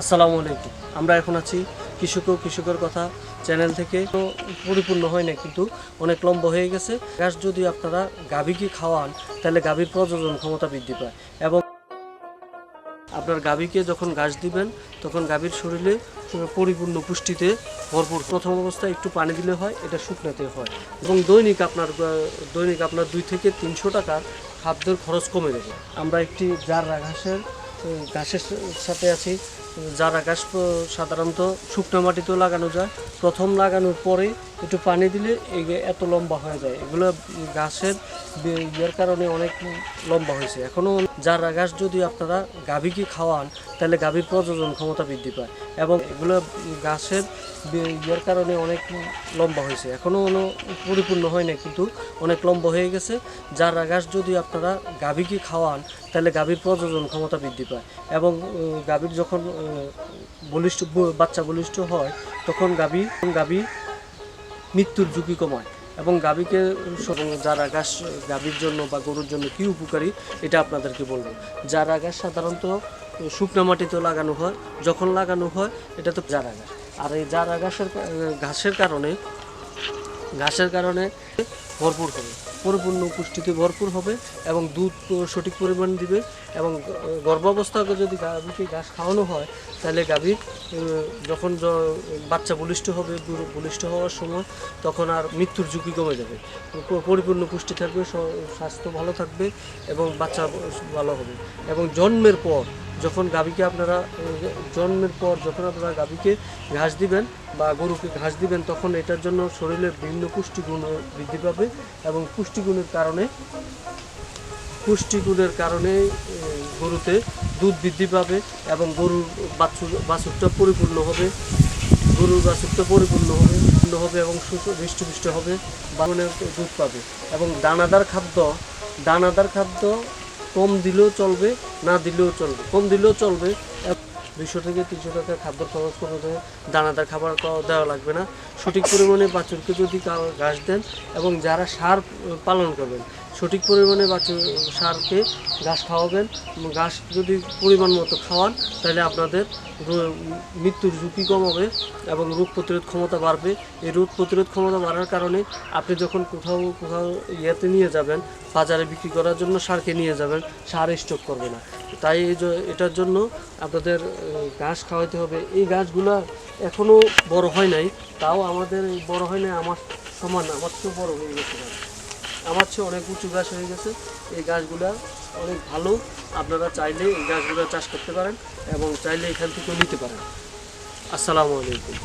আসসালামু আলাইকুম। আমরা এখন আছি কৃষক ও কৃষকের কথা চ্যানেল থেকে। তো পরিপূর্ণ হয় না কিন্তু অনেক লম্বা হয়ে গেছে। ঘাস যদি আপনারা গাভীকে খাওয়ান তাহলে গাভীর প্রজনন ক্ষমতা বৃদ্ধি পায় এবং আপনার গাভীকে যখন ঘাস দিবেন তখন গাভীর শরীরে পরিপূর্ণ পুষ্টিতে ভরপুর। প্রথম অবস্থায় একটু পানি দিলে হয় এটা শুকনাতে হয়। এবং দৈনিক আপনার দৈনিক আপনার দুই থেকে তিনশো টাকার খাদ্যের খরচ কমে যাবে। আমরা একটি জার ঘাসের আহ, ঘাসের সাথে আছি। যারা ঘাস সাধারণত শুকনো মাটিতেও লাগানো যায়। প্রথম লাগানোর পরে একটু পানি দিলে এত লম্বা হয়ে যায়, এগুলো গাছের ইয়ের কারণে অনেক লম্বা হয়েছে। এখনও যারা ঘাস যদি আপনারা গাভীকে খাওয়ান, তাহলে গাভীর প্রজনন ক্ষমতা বৃদ্ধি পায় এবং এগুলো গাছের ইয়ের কারণে অনেক লম্বা হয়েছে। এখনও পরিপূর্ণ হয় না কিন্তু অনেক লম্বা হয়ে গেছে। যারা ঘাস যদি আপনারা গাভীকে খাওয়ান, তাহলে গাভীর প্রজনন ক্ষমতা বৃদ্ধি পায় এবং গাভীর যখন বলিষ্ঠ বাচ্চা বলিষ্ঠ হয়, তখন গাভী গাভী মৃত্যুর ঝুঁকি কমায়। এবং গাভীকে যারা ঘাস গাভীর জন্য বা গরুর জন্য কি উপকারী, এটা আপনাদেরকে বলব। যারা ঘাস সাধারণত শুকনো মাটিতে লাগানো হয়, যখন লাগানো হয়, এটা তো যারা ঘাস আর এই যারা ঘাসের ঘাসের কারণে ঘাসের কারণে ভরপুর হবে পরিপূর্ণ পুষ্টিতে ভরপুর হবে এবং দুধ সঠিক পরিমাণ দিবে এবং গর্ভাবস্থাকে যদি গাভীকে ঘাস খাওয়ানো হয়, তাহলে গাভীর যখন বাচ্চা বলিষ্ঠ হবে বলিষ্ঠ হওয়ার সময় তখন আর মৃত্যুর ঝুঁকি কমে যাবে। পরিপূর্ণ পুষ্টি থাকবে স্বাস্থ্য ভালো থাকবে এবং বাচ্চা ভালো হবে। এবং জন্মের পর যখন গাভীকে আপনারা জন্মের পর যখন আপনারা গাভীকে ঘাস দিবেন বা গরুকে ঘাস দিবেন, তখন এটার জন্য শরীরের বিভিন্ন পুষ্টিগুণ বৃদ্ধি পাবে এবং পুষ্টিগুণের কারণে পুষ্টিগুণের কারণে গরুতে দুধ বৃদ্ধি পাবে এবং গরুর বাছুর, বাছুরটা পরিপূর্ণ হবে। গরুর বাছুরটা পরিপূর্ণ হবে পূর্ণ হবে এবং হৃষ্টপুষ্ট হবে বামনের দুধ পাবে এবং দানাদার খাদ্য দানাদার খাদ্য কম দিলেও চলবে, না দিলেও চলবে। কম দিলেও চলবে। দুইশো থেকে তিনশো টাকা খাদ্য খরচ করে দেয় দানাদার খাবার দেওয়া লাগবে না। সঠিক পরিমাণে বাছুরকে যদি ঘাস দেন এবং যারা সার পালন করবেন সঠিক পরিমাণে বাছুর সারকে ঘাস খাওয়াবেন। ঘাস যদি পরিমাণ মতো খাওয়ান, তাহলে আপনাদের মৃত্যুর ঝুঁকি কম হবে এবং রোগ প্রতিরোধ ক্ষমতা বাড়বে। এই রোগ প্রতিরোধ ক্ষমতা বাড়ার কারণে আপনি যখন কোথাও কোথাও ইয়েতে নিয়ে যাবেন, বাজারে বিক্রি করার জন্য সারকে নিয়ে যাবেন, সার স্টক করবে না। তাই এটার জন্য আপনাদের ঘাস খাওয়াইতে হবে। এই গাছগুলো এখনও বড় হয় নাই, তাও আমাদের বড় হয় নাই, আমার সমান, আমার তো বড় হয়ে গাছ। আমার চেয়ে অনেক উঁচু গাছ হয়ে গেছে। এই গাছগুলা অনেক ভালো। আপনারা চাইলে এই গাছগুলো চাষ করতে পারেন এবং চাইলে এখান থেকেও নিতে পারেন। আসসালামু আলাইকুম।